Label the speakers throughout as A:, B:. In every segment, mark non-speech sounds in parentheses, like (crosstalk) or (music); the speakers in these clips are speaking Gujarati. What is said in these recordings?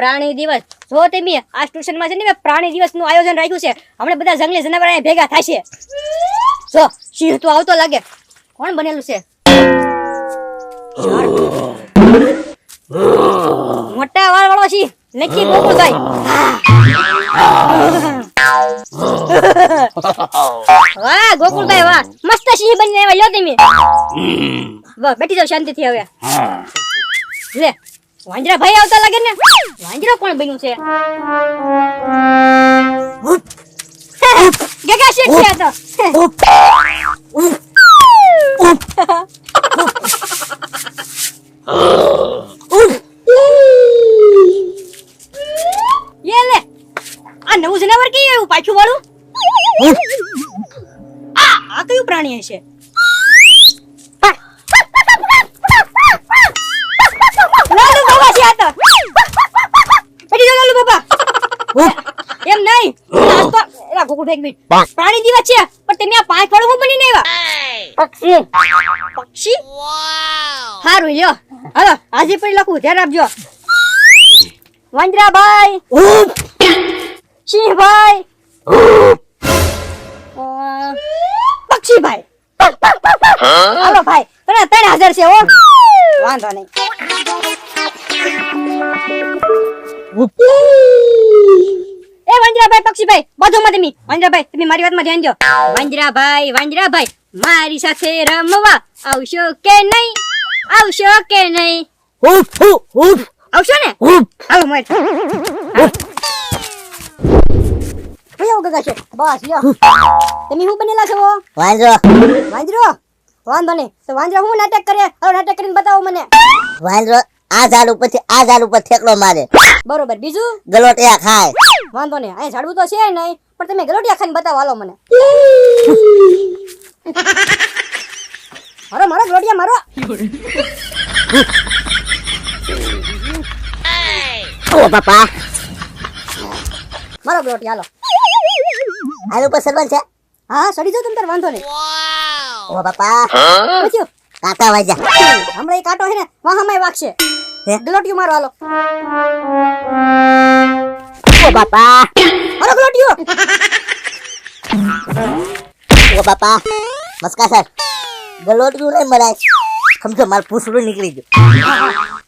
A: પ્રાણી દિવસ. જો તમે આ ટ્યુશનમાં છે ને પ્રાણી દિવસનું આયોજન રાખ્યું છે હમણાં બધા જંગલી જનાવર અહીંયા ભેગા થશે જો સિંહ તો આવતો લાગે. કોણ બનેલું છે? મોટા વાળ વાળો સિંહ નક્કી ગોકુળભાઈ વાહ ગોકુલભાઈ વાહ. મસ્ત સિંહ બનીને આવ્યા લ્યો તમે. બેઠી જાવ શાંતિથી હવે. લે. વાંદરા ભાઈ આવતા લાગે ને? વાંજરા કોણ બન્યું છે? ગગા શેઠ છે આ તો? યે લે. આ નવું જનાવર કઈ આવ્યું? પાછું વાળું? આ આ કયું પ્રાણી હશે? એલા એક મિનિટ પ્રાણી દિવસ છે પણ તમે આ પાંચ વાળું હું બનીને આવ્યા? પક્ષી. પક્ષી? સારું લ્યો. હાલો આજે પણ લખું ધ્યાન આપજો સિંહભાઈ. પક્ષીભાઈ. હાલો ભાઈ. તને ત્રણ હાજર છે ઓ વાંધો નહીં. એ વાંદરાભાઈ પક્ષીભાઈ બાજુમાં તમે. વાંજરાભાઈ તમે મારી વાતમાં ધ્યાન દો. વાંજરાભાઈ વાંજરાભાઈ મારી સાથે રમવા આવશો કે નહીં? આવશો કે નહીં? આવશો ને? હાલો મોય કયો ગગા છે. બસ લ્યો. તમે શું બનેલા છો?
B: વાંદરો.
A: વાંદરો? વાંધો નહીં. તો હું નાટક કરે? હવે નાટક કરીને બતાવો મને.
B: વાંદરો આ ઝાડ ઉપરથી આ ઝાડ ઉપર ઠેકડો મારે.
A: બરોબર. બીજું?
B: ગલોટિયા ખાય.
A: વાંધો નહીં. અહીંયા ઝાડવું તો છે નહીં પણ તમે ગલોટિયા ખાઈને બતાવો હાલો મને. મારો મારો ગલોટિયા મારો.
B: ઓ બાપા.
A: મારો ગલોટિયા હાલો.
B: હાલ ઉપર સરપંચ છે.
A: હા સડી જાઓ તમે તાર વાંધો નહીં.
B: ઓ બાપા.
A: પૂછ્યું
B: કાંટા વાજા
A: હમણાં એ કાંટો છે ને વાહામાં વાગશે.
B: હે?
A: ગલોટિયું મારો હાલો.
B: ઓ બાપા
A: મારો ગલોટિયો
B: ઓ બાપા મસ્કા સર ગલોટિયું નહીં મરાય સમજો મારું પૂછડું નીકળી ગયું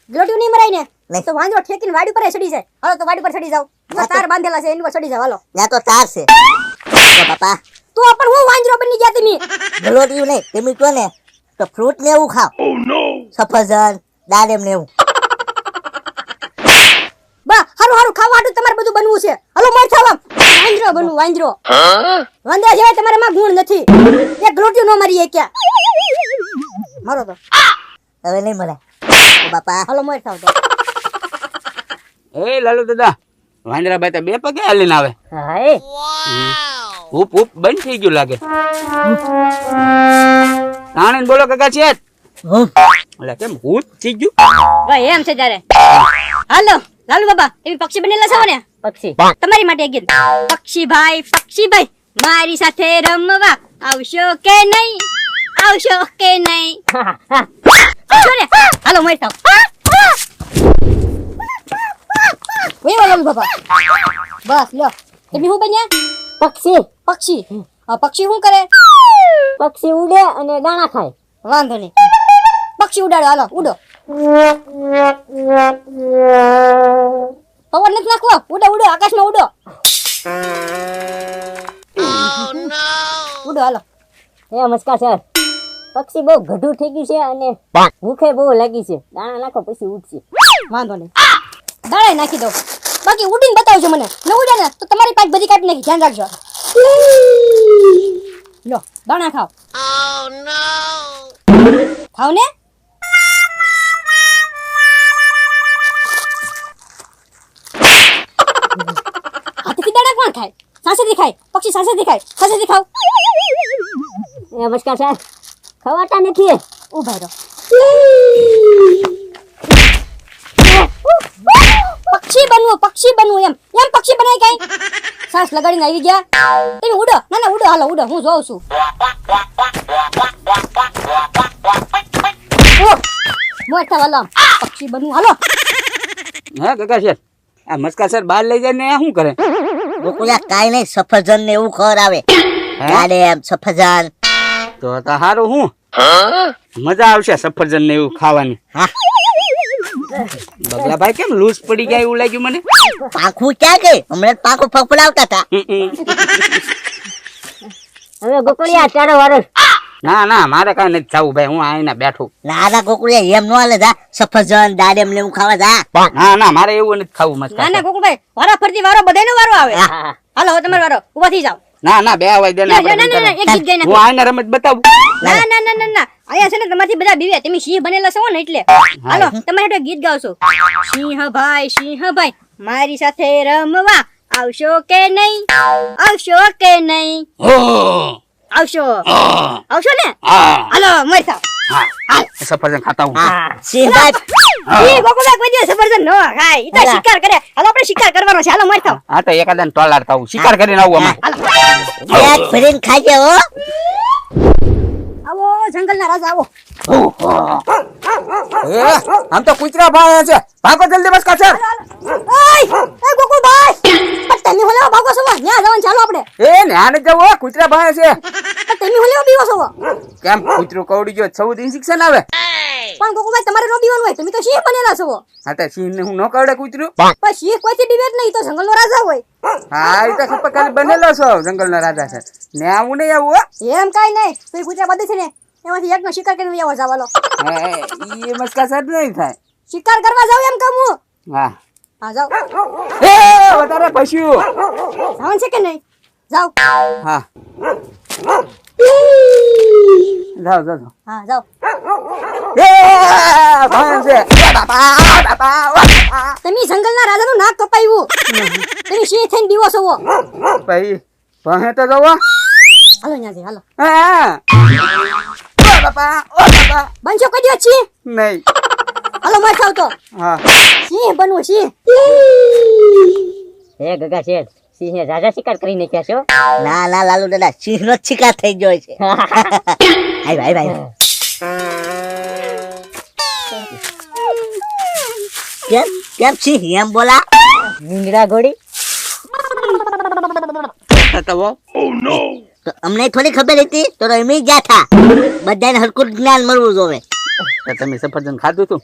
A: ગલોટિયું નહીં મરાય ને
B: નહીં.
A: તો વાંદરો ઠેકીને વાડી પર સડી જાય હાલો તો વાડી પર સડી જાવ તાર બાંધેલા છે એની પર સડી જાવ હાલો
B: ત્યાં તો તાર છે ઓ બાપા
A: તો પણ હું વાંદરો બની ગયા તમે
B: ગલોટિયું નહીં તમે કહો ને તો ફ્રૂટ ને એવું ખાવ સફરજન દાડેમ ને એવું
A: બા હારું ખાવાનું તમારે બધું બનવું છે. હલો મર થાવા વાંદરો બનવું વાંદરો વાંદરા જેવા તમારામાં ગુણ નથી. એક ગલોટિયું નો મારી ક્યાં? મારો તો.
B: હવે નહીં મળે. ઓ બાપા.
A: હલો મર થાવ
C: એ લાલુ દાદા વાંદરાભાઈ તો બે પગે હાલીને આવે.
B: હાય
C: ઉપ ઉપ બંધ થઈ ગયું લાગે. તાણીને બોલો કાકા છે એટલે કેમ ભૂત થઈ ગયું?
A: એમ છે ત્યારે. હાલો. લાલુ બાબા તમે પક્ષી બનેલા છો ને
B: પક્ષી.
A: તમારી માટે એક ગીત. પક્ષી ભાઈ પક્ષી ભાઈ મારી સાથે રમવા આવશો કે નહીં? આવશો કે નહીં? આવશો ને હાલો મર થાવ વેવા લાલુ બાબા? બસ લો. તમે શું બન્યા?
B: પક્ષી.
A: પક્ષી. આ પક્ષી શું કરે?
B: પક્ષી ઉડે અને દાણા ખાય.
A: વાંધો નહીં. પક્ષી ઉડાડો હાલો ઉડો. (laughs) પવન નથી નાખવો. ઉડો ઉડો આકાશમાં ઉડો. ઉડો હાલો.
B: હે નમસ્કાર સર પક્ષી બહુ ગઢું થઈ ગયું છે અને ભૂખે બહુ લાગી છે. દાણા નાખો પછી ઉઠશે
A: વાંધો નહીં. દાણા નાખી દો. બાકી ઉડીને બતાવજો મને. ન ઉડે ને તો તમારી પાંચ બધી કાઢી નાખી. ધ્યાન રાખજો. લો દાણા ખાઓ. ખાવ ને? ખાય દેખાય પક્ષી સાસે દેખાય સાસે દેખાવ.
B: એ નમસ્કાર સર ખવાતા નથી
A: ઊભા રહો. પક્ષી બનવું પક્ષી બનવું એમ. એમ પક્ષી બનાય કઈ? સાસ લગાડીને આવી ગયા. તમે ઉડો ના ના ઉડો હાલો ઉડો હું જોઉં છું. મોટા વાલો પક્ષી બનવું હાલો.
C: હા કાકા સર આ મસ્કા સર બહાર લઈ જાય ને શું કરે?
B: ગોકુળિયા કાઈ નહીં સફરજન ને એવું ખબર આવે. દાડેમ સફરજન.
C: તો તો હારું હું? મજા આવશે સફરજન ને એવું ખાવાની.
B: હા.
C: બગલા ભાઈ કેમ લૂઝ પડી ગયા એવું લાગ્યું મને?
B: પાખું ક્યાં ગઈ? હમણાં પાખું પાંખું ફફડાવતા હતા.
A: હવે ગોકુળિયા ચારો વારો
C: ના ના મારે કઈ નથી થવું ભાઈ હું આઈને બેઠું.
B: ના ના કોકડી એમ નો હાલે જા. સફરજન દાડેમ ને એવું ખાવા જા.
C: ના ના મારે એવું નથી ખાવું મસ્ત
A: ના ના કોકડી વારા ફરતી વારો બધાયનો વારો આવે. હાલો હવે તમારો વારો ઊભા થઈ જાઓ.
C: ના ના બે વાય દે ના
A: ના એક ગીત ગાઈ
C: હું આઈને રમત બતાવું.
A: ના ના ના ના ના. અહીંયા છે ને તમારથી બધા બીવે. તમે સિંહ બનેલા છો ને એટલે. હાલો તમારે હાટુ ગીત ગાવશો. સિંહ ભાઈ સિંહ ભાઈ મારી સાથે રમવા આવશો કે નહીં? આવશો કે નહીં? આવશો.
C: હા.
A: આવશો ને?
C: હા.
A: હાલો મર થાવ.
C: હા. સફરજન ખાતા હું.
B: હા સિંહભાઈ
A: ઈ ગોકુળભાઈ કોઈ દિવસ સફરજન ન ખાય. ઈ તો શિકાર કરે. હાલો આપણે શિકાર કરવાનો છે. હાલો મર થાવ.
C: હા તો એકાદા ટોલાર થવું શિકાર કરીને આવું અમે.
B: પેટ ભરીને ખાજે હો.
A: આવો જંગલના રાજા આવો.
C: આમ તો કૂતરા ભાઈ છે. ભાગો જલ્દી બસ કાચર
A: ઓય એ હોલે છો ન્યા જવાનું ચાલો આપણે.
C: એ ને આને જવો કૂતરા ભાણે છે.
A: તમે હોલે બીવો છો?
C: કેમ કૂતરું કવડી ગયો દિન શિક્ષણ આવે?
A: પણ ગોકુભાઈ તમારે નો બીવાનું હોય તમે તો સિંહ બનેલા છો.
C: હા તો સિંહ ને હું ન કવડે કૂતરું?
A: પણ સિંહ કોઈથી ડિબેટ નહીં તો જંગલ નો રાજા હોય.
C: હા એ તો ખબર ખાલી બનેલો છો જંગલ નો રાજા છે. ને આવું નહીં આવું હો.
A: એમ કાઈ નહીં તો કૂતરા બધે છે ને એમાંથી એકનો શિકાર કરીને આવો જવાલો
C: એ મસ્કા સર નહીં થાય.
A: શિકાર કરવા જાવ એમ કહું હું.
C: હા
A: જાઓ.
C: એ વધારે પશ્યું
A: સાવન છે કે નહીં? જાવ
C: હા. જાઓ જાઓ જાઓ.
A: હા જાવ
C: એ ભાઈ છે. એ બાપા બાપા ઓ બાપા.
A: તમે જંગલના રાજાનું નાક કપાવ્યું. તમે સિંહ થઈને બીવો છો.
C: ભાઈ ભાઈ તો જવો.
A: હાલો ત્યાંથી હાલો.
C: બાપા
A: બનશો કદી દિવસ
C: નહીં.
A: હાલો માર આવતો
C: હા.
A: સિંહ બનવું સિંહ
D: હે ગગા શેઠ સિંહે રાજા શિકાર કરી નાખ્યા છો?
B: ના ના લાલુ દાદા સિંહ નો શિકાર થઈ ગયો છે. (laughs) આય ભાઈ ભાઈ કેમ કેમ સિંહ એમ બોલા?
D: મીંગડા ઘોડી
C: તો વો
B: તો અમને થોડી ખબર હતી તો એમ ગયા થા. બધાને હરકું જ્ઞાન મળવું જોવે.
C: તો તમે સફરજન ખાધું તું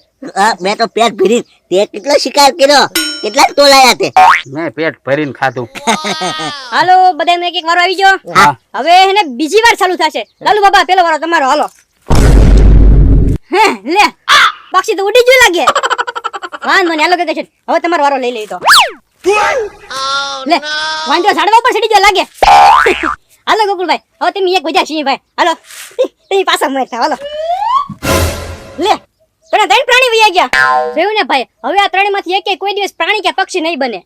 B: મેં તો પેટ ભરી તે કેટલો શિકાર કર્યો? કેટલા તોલાયા તે.
C: મેં પેટ ભરીને ખાધું. (laughs)
A: હાલો બધાને એક એક વારો આવી ગયો. હવે એને બીજી વાર ચાલુ થશે. લાલુ બાબા પેલો વારો તમારો હાલો. હે લે પક્ષી તો ઉડી જ લાગે. વાંધો નહીં હાલો કે છે. હવે તમારો વારો લઈ લઈ તો. લે વાંધો ઝાડવા પર સડી ગયો લાગે. હાલો ગોકુળભાઈ હવે તમે એક બજા છીએ ભાઈ. હાલો. (laughs) તમે પાછા મર હાલો. લે તને ત્રણ પ્રાણી વયા ગયા. જોયું ને ભાઈ, હવે આ ત્રણેયમાંથી એકેય કોઈ દિવસ પ્રાણી કે પક્ષી નહીં બને.